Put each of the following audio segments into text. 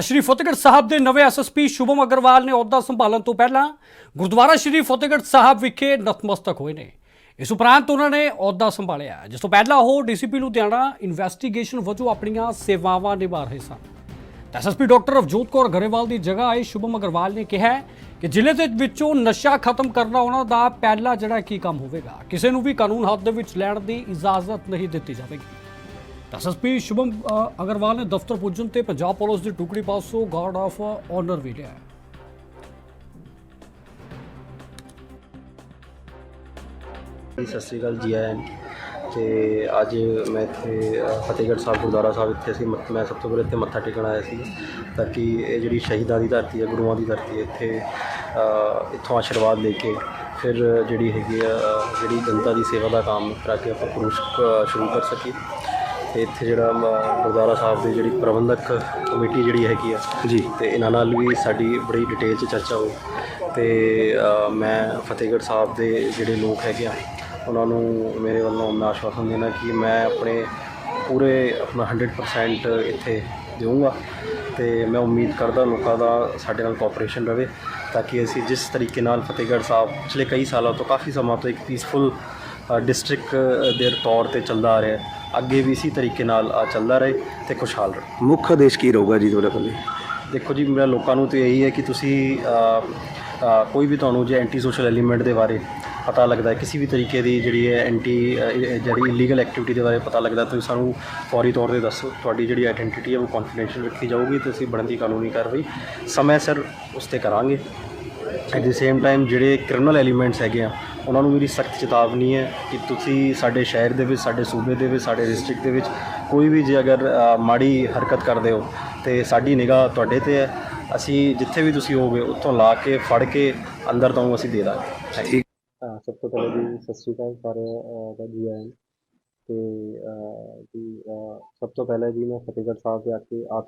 ਸ਼੍ਰੀ ਫਤਿਹਗੜ੍ਹ ਸਾਹਿਬ ਦੇ ਨਵੇਂ ਐਸਐਸਪੀ ਸ਼ੁਭਮ ਅਗਰਵਾਲ ਨੇ ਅਹੁਦਾ ਸੰਭਾਲਣ ਤੋਂ ਪਹਿਲਾਂ ਗੁਰਦੁਆਰਾ ਸ਼੍ਰੀ ਫਤਿਹਗੜ੍ਹ ਸਾਹਿਬ ਵਿਖੇ ਨਤਮਸਤਕ ਹੋਏ ਨੇ। ਇਸ ਉਪਰੰਤ ਉਹਨਾਂ ਨੇ ਅਹੁਦਾ ਸੰਭਾਲਿਆ ਜਿਸ ਤੋਂ ਪਹਿਲਾਂ ਉਹ ਡੀਸੀਪੀ ਲੁਧਿਆਣਾ ਇਨਵੈਸਟੀਗੇਸ਼ਨ ਵਜੋਂ ਆਪਣੀਆਂ ਸੇਵਾਵਾਂ ਨਿਭਾ ਰਹੇ ਸਨ। ਐਸਐਸਪੀ ਡਾਕਟਰ ਅਵਜੋਤ ਕੌਰ ਗਰੇਵਾਲ ਦੀ ਜਗ੍ਹਾ ਆਏ ਸ਼ੁਭਮ ਅਗਰਵਾਲ ਨੇ ਕਿਹਾ ਕਿ ਜ਼ਿਲ੍ਹੇ ਦੇ ਵਿੱਚੋਂ ਨਸ਼ਾ ਖਤਮ ਕਰਨਾ ਉਹਨਾਂ ਦਾ ਪਹਿਲਾ ਜਿਹੜਾ ਕੀ ਕੰਮ ਹੋਵੇਗਾ। ਕਿਸੇ ਨੂੰ ਵੀ ਕਾਨੂੰਨ ਹੱਥ ਦੇ ਵਿੱਚ ਲੈਣ ਦੀ ਇਜਾਜ਼ਤ ਨਹੀਂ ਦਿੱਤੀ ਜਾਵੇਗੀ। ਐਸਐਸਪੀ ਸ਼ੁਭਮ ਅ, ਅਗਰਵਾਲ ਨੇ ਦਫ਼ਤਰ ਪੁੱਜਣ ਤੇ ਪੰਜਾਬ ਪੁਲਿਸ ਦੀ ਟੁਕੜੀ ਪਾਸੋਂ ਗਾਰਡ ਆਫ ਆਨਰ ਵੀ ਲਿਆ ਜੀ ਸਤਿ ਸ਼੍ਰੀ ਅਕਾਲ ਜੀ ਆਇਆਂ ਨੂੰ। ਤੇ ਅੱਜ ਮੈਂ ਇੱਥੇ ਅ, ਫਤਿਹਗੜ੍ਹ ਸਾਹਿਬ ਗੁਰਦੁਆਰਾ ਸਾਹਿਬ ਇੱਥੇ ਅਸੀਂ ਮ- ਮੈਂ ਸਭ ਤੋਂ ਪਹਿਲਾਂ ਇੱਥੇ ਮੱਥਾ ਟੇਕਣ ਆਇਆ ਸੀ ਤਾਂ ਕਿ ਇਹ ਜਿਹੜੀ ਸ਼ਹੀਦਾਂ ਦੀ ਧਰਤੀ ਹੈ ਗੁਰੂਆਂ ਦੀ ਧਰਤੀ ਹੈ ਇੱਥੇ ਅ, ਇੱਥੋਂ ਆਸ਼ੀਰਵਾਦ ਲੈ ਕੇ ਫਿਰ ਜਿਹੜੀ ਹੈਗੀ ਆ ਅ, ਜਿਹੜੀ ਜਨਤਾ ਦੀ ਸੇਵਾ ਦਾ ਕੰਮ ਕਰਾ ਕੇ ਆਪਾਂ ਸ਼ੁਰੂ ਸ਼ੁਰੂ ਕਰ ਸਕੀਏ ਇੱਥੇ ਜਿਹੜਾ ਮ- ਗੁਰਦੁਆਰਾ ਸਾਹਿਬ ਦੀ ਜਿਹੜੀ ਪ੍ਰਬੰਧਕ ਕਮੇਟੀ ਜਿਹੜੀ ਹੈਗੀ ਆ ਜੀ। ਤੇ ਇਹਨਾਂ ਨਾਲ ਵੀ ਸਾਡੀ ਬੜੀ ਡਿਟੇਲ 'ਚ ਚਰਚਾ ਹੋਈ ਤੇ ਅ, ਮੈਂ ਫਤਿਹਗੜ੍ਹ ਸਾਹਿਬ ਦੇ ਜਿਹੜੇ ਲੋਕ ਹੈਗੇ ਆ ਉਹਨਾਂ ਨੂੰ ਮੇਰੇ ਵੱਲੋਂ ਮੈਂ ਆਸ਼ਵਾਸਨ ਦੇਣਾ ਕਿ ਮੈਂ ਆਪਣੇ ਪੂਰੇ ਆਪਣਾ 100% ਇੱਥੇ ਦੇਵਾਂਗਾ ਤੇ ਮੈਂ ਉਮੀਦ ਕਰਦਾ ਲੋਕਾਂ ਦਾ ਸਾਡੇ ਨਾਲ ਕੋਆਪਰੇਸ਼ਨ ਰਵੇ ਤਾਂ ਕਿ ਅਸੀਂ ਜਿਸ ਤਰੀਕੇ ਨਾਲ ਫਤਿਹਗੜ੍ਹ ਸਾਹਿਬ ਪਿਛਲੇ ਕਈ ਸਾਲਾਂ ਤੋਂ ਕਾਫੀ ਸਮਾਂ ਤੋਂ ਇੱਕ ਪੀਸਫੁਲ ਡਿਸਟ੍ਰਿਕਟ ਦੇ ਤੌਰ ਤੇ ਚੱਲਦਾ ਆ ਰਿਹਾ ਅੱਗੇ ਵੀ ਇਸੇ ਤਰੀਕੇ ਨਾਲ ਆ ਚੱਲਦਾ ਰਹੇ ਤੇ ਖੁਸ਼ਹਾਲ ਰਹੇ। ਮੁੱਖ ਆਦੇਸ਼ ਕੀ ਰਹੂਗਾ ਜੀ ਤੁਹਾਡੇ ਕੋਲ? ਦੇਖੋ ਜੀ ਮੇਰਾ ਲੋਕਾਂ ਨੂੰ ਤੇ ਇਹੀ ਹੈ ਕਿ ਤੁਸੀਂ ਕੋਈ ਵੀ ਤੁਹਾਨੂੰ ਜੇ ਐਂਟੀ ਸੋਸ਼ਲ ਐਲੀਮੈਂਟ ਦੇ ਬਾਰੇ ਪਤਾ ਲੱਗਦਾ ਹੈ ਕਿਸੇ ਵੀ ਤਰੀਕੇ ਦੀ ਜਿਹੜੀ ਹੈ ਐਂਟੀ ਜਿਹੜੀ ਇਲੀਗਲ ਐਕਟੀਵਿਟੀ ਦੇ ਬਾਰੇ ਪਤਾ ਲੱਗਦਾ ਤੁਸੀਂ ਸਾਨੂੰ ਫੌਰੀ ਤੌਰ ਤੇ ਦੱਸੋ। ਤੁਹਾਡੀ ਜਿਹੜੀ ਆਇਡੈਂਟੀਟੀ ਹੈ ਉਹ ਕੌਨਫੀਡੈਂਸ਼ੀਅਲ ਰੱਖੀ ਜਾਊਗੀ ਤੇ ਅਸੀਂ ਬਣਦੀ ਕਾਨੂੰਨੀ ਕਾਰਵਾਈ ਸਮੇਂ ਸਿਰ ਉਸ ਤੇ ਕਰਾਂਗੇ। ਐਟ ਦੀ ਸੇਮ ਟਾਈਮ ਜਿਹੜੇ ਕ੍ਰਿਮੀਨਲ ਐਲੀਮੈਂਟਸ ਹੈਗੇ ਆ ਉਹਨਾਂ ਨੂੰ ਮੇਰੀ ਸਖਤ ਚੇਤਾਵਨੀ ਹੈ ਕਿ ਤੁਸੀਂ ਸਾਡੇ ਸ਼ਹਿਰ ਦੇ ਵਿੱਚ ਸਾਡੇ ਸੂਬੇ ਦੇ ਵਿੱਚ ਸਾਡੇ ਡਿਸਟ੍ਰਿਕਟ ਦੇ ਵਿੱਚ ਕੋਈ ਵੀ ਜੇ ਅਗਰ ਮਾੜੀ ਹਰਕਤ ਕਰਦੇ ਹੋ ਤੇ ਸਾਡੀ ਨਿਗਾਹ ਤੁਹਾਡੇ ਤੇ ਹੈ। ਅਸੀਂ ਜਿੱਥੇ ਵੀ ਤੁਸੀਂ ਹੋਗੇ ਉੱਥੋਂ ਲਾ ਕੇ ਫੜ ਕੇ ਅੰਦਰ ਤੁਹਾਨੂੰ ਅਸੀਂ ਦੇ ਦਾਂਗੇ। ਠੀਕ ਸਭ ਤੋਂ ਪਹਿਲਾਂ ਜੀ ਸਤਿ ਸ਼੍ਰੀ ਅਕਾਲ ਸਾਰੇ ਅ, ਦਾ ਜੀ ਆਇਆਂ ਨੂੰ। ਤੇ ਜੀ ਸਭ ਤੋਂ ਪਹਿਲਾਂ ਜੀ ਮੈਂ ਫਤਿਹਗੜ੍ਹ ਸਾਹਿਬ ਦੇ ਆ ਕੇ ਆਪ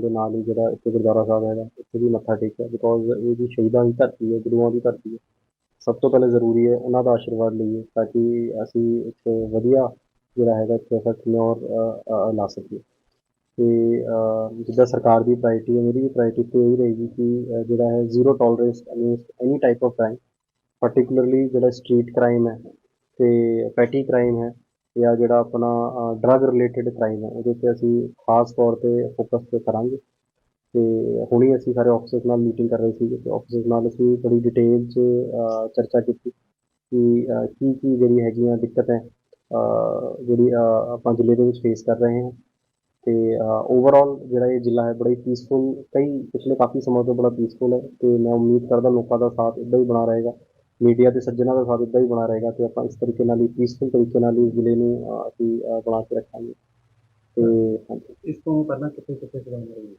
ਦੇ ਨਾਲ ਹੀ ਜਿਹੜਾ ਇੱਥੇ ਗੁਰਦੁਆਰਾ ਸਾਹਿਬ ਹੈਗਾ ਇੱਥੇ ਵੀ ਮੱਥਾ ਟੇਕਿਆ। ਬਿਕੋਜ਼ ਇਹ ਜੀ ਸ਼ਹੀਦਾਂ ਦੀ ਧਰਤੀ ਹੈ ਗੁਰੂਆਂ ਦੀ ਧਰਤੀ ਹੈ। ਸਭ ਤੋਂ ਪਹਿਲਾਂ ਜ਼ਰੂਰੀ ਹੈ ਉਹਨਾਂ ਦਾ ਆਸ਼ੀਰਵਾਦ ਲਈਏ ਤਾਂ ਕਿ ਅਸੀਂ ਇੱਕ ਵਧੀਆ ਜਿਹੜਾ ਹੈਗਾ ਇੱਥੇ ਫੈਕਟਰ ਲਾ ਸਕੀਏ। ਤੇ ਜਿੱਦਾਂ ਸਰਕਾਰ ਦੀ ਪ੍ਰਾਇਰਟੀ ਹੈ, ਮੇਰੀ ਵੀ ਪ੍ਰਾਇਰਟੀ ਤੇ ਇਹੀ ਰਹੇਗੀ ਕਿ ਜਿਹੜਾ ਹੈ zero tolerance against any type of crime particularly ਜਿਹੜਾ ਸਟਰੀਟ ਕ੍ਰਾਈਮ ਹੈ ਤੇ ਪੈਟੀ ਕ੍ਰਾਈਮ ਹੈ ਜਾਂ ਜਿਹੜਾ ਆਪਣਾ ਡਰੱਗ ਰਿਲੇਟਡ ਕ੍ਰਾਈਮ ਹੈ, ਉਹਦੇ ਤੇ ਅਸੀਂ ਖਾਸ ਤੌਰ ਤੇ ਫੋਕਸ ਕਰਾਂਗੇ। ਤੇ ਹੁਣੀ ਅਸੀਂ ਸਾਰੇ ਆਫਿਸਰਸ ਨਾਲ ਮੀਟਿੰਗ ਕਰ ਰਹੇ ਸੀਗੇ ਤੇ ਆਫਿਸਰਸ ਨਾਲ ਅਸੀਂ ਬੜੀ ਡਿਟੇਲ 'ਚ ਅ, ਚਰਚਾ ਕੀਤੀ ਕਿ ਅ, ਕੀ ਕੀ ਜਿਹੜੀ ਹੈਗੀਆਂ ਦਿੱਕਤ ਹੈ ਅ, ਜਿਹੜੀ ਅ, ਆਪਾਂ ਜ਼ਿਲ੍ਹੇ ਦੇ ਵਿੱਚ ਫੇਸ ਕਰ ਰਹੇ ਹਾਂ ਤੇ ਓਵਰਆਲ ਜਿਹੜਾ ਇਹ ਜ਼ਿਲ੍ਹਾ ਹੈ ਬੜਾ ਹੀ ਪੀਸਫੁਲ ਕਈ ਪਿਛਲੇ ਕਾਫੀ ਸਮਾਂ ਤੋਂ ਬੜਾ ਪੀਸਫੁਲ ਹੈ ਤੇ ਮੈਂ ਉਮੀਦ ਕਰਦਾ ਲੋਕਾਂ ਦਾ ਸਾਥ ਇਦਾਂ ਹੀ ਬਣਾ ਰਹੇਗਾ ਮੀਡੀਆ ਤੇ ਸੱਜਣਾ ਦਾ ਸਾਥ ਇਦਾਂ ਹੀ ਬਣਾ ਰਹੇਗਾ ਤੇ ਆਪਾਂ ਇਸ ਤਰੀਕੇ ਨਾਲ ਹੀ ਪੀਸਫੁਲ ਤਰੀਕੇ ਨਾਲ ਹੀ ਜ਼ਿਲ੍ਹੇ ਨੂੰ ਅ, ਅਸੀਂ ਅ, ਬਣਾ ਕੇ ਰੱਖਾਂਗੇ। ਤੇ ਹਾਂਜੀ ਇਸ ਤੋਂ ਪਹਿਲਾਂ ਕਿੱਥੇ ਕਿੱਥੇ ਚਲਾਉਂਦੇ ਰਹੇ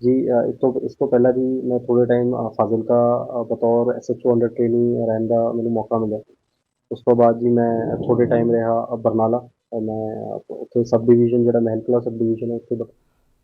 ਜੀ ਅ, ਇਸ ਤੋਂ ਇਸ ਤੋਂ ਪਹਿਲਾਂ ਵੀ ਮੈਂ ਥੋੜ੍ਹੇ ਟਾਈਮ ਫਾਜ਼ਿਲਕਾ ਅ, ਬਤੌਰ ਐਸਐਚਓ ਅੰਡਰ ਟ੍ਰੇਨਿੰਗ ਰਹਿਣ ਦਾ ਮੈਨੂੰ ਮੌਕਾ ਮਿਲਿਆ। ਉਸ ਤੋਂ ਬਾਅਦ ਜੀ ਮੈਂ ਥੋੜ੍ਹੇ ਟਾਈਮ ਰਿਹਾ ਅ, ਬਰਨਾਲਾ ਅ, ਮੈਂ ਉੱਥੇ ਸਬ ਡਿਵੀਜ਼ਨ ਜਿਹੜਾ ਮਹਿਲਕਲਾ ਸਬ ਡਿਵੀਜ਼ਨ ਹੈ ਉੱਥੇ ਬ-